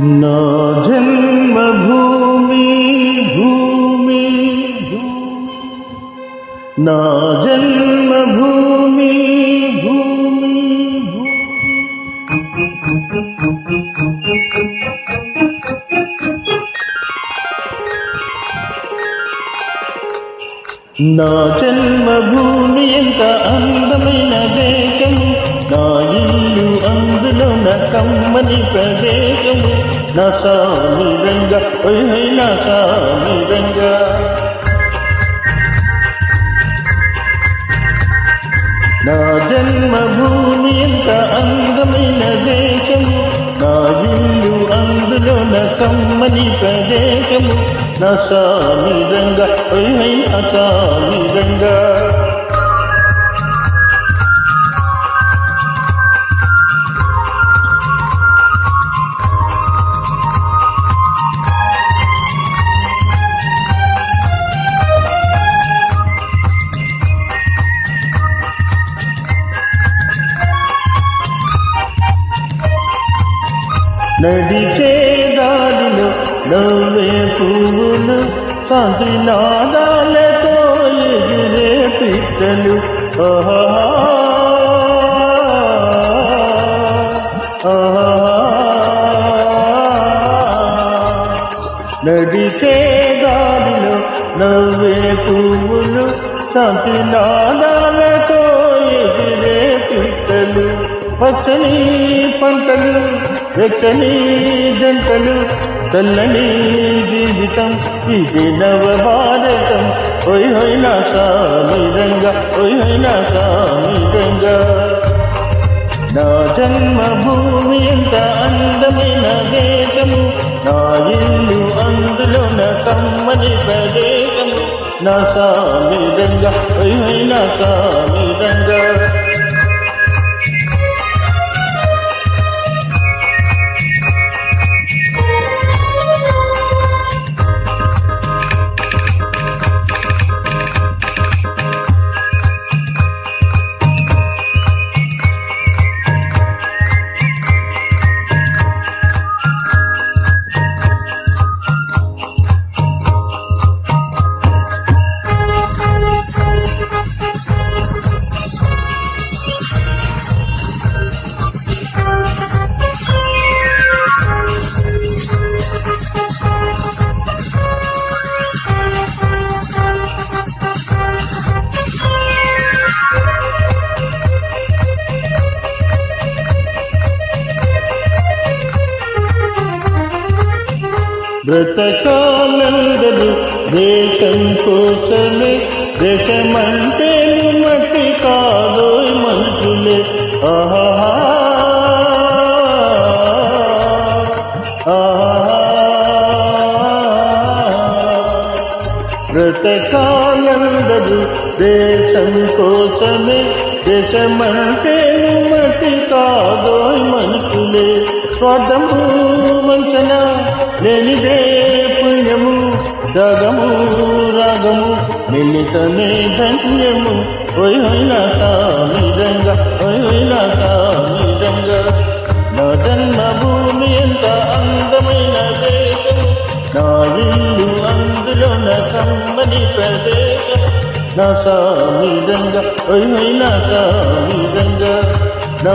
నా జన్మభూమి భూమి నా జన్మభూమి భూమి నా జన్మభూమి ఎంత అందమైన దేశం నా ఇల్లు అందులో నా కమ్మని ప్రదేశము. నా సామి రంగ ఓయ్ నా రంగ నా జన్మభూమి ఎంత అందమైన దేశము నా ఇల్లు అందులో నా కమ్మని ప్రదేశము. నా సామి రంగ ఓయ్ రంగ నడిచే దారిలో నవ్వే పువ్వులు సహినాదాలతో ఎగిరే పిట్టలు. నడిచే దారిలో నవ్వే పువ్వులు సహినాదాలతో పచ్చని పంటలు వెచ్చని జంటలు చల్లని జీవితం. ఇది నవ భారతం ఓయ్ హోయ్ నా సామి రంగ ఓయ్ నా జన్మభూమి ఎంత అందమైన దేశము? నా ఇల్లు అందులో నా కమ్మని ప్రదేశము. నా సామిరంగా ఒయ్ ఓయ్ సామిరంగా బ్రతకాలందరూ దేశం కోసమే దేశమంటే మట్టి కాదు మనుషులే ఆహా. బ్రతకాలందరూ దేశం కోసమే దేశమంటేను మట్టి కాదో మనుషులే. స్వార్థము వంచన లేనిదే పుణ్యము దగము రాగము నిమితమే ధన్యము. ఓయ్ హోయ్నా సామి రంగ ఓయ్ హోయ్నా సామి నా జన్మభూమి ఎంత అందమైన దేశము. నా ఇల్లు అందులో నా కమ్మని ప్రదేశం. నా సామి రంగ ఓయ్ హోయ్ నా సామి రంగ నా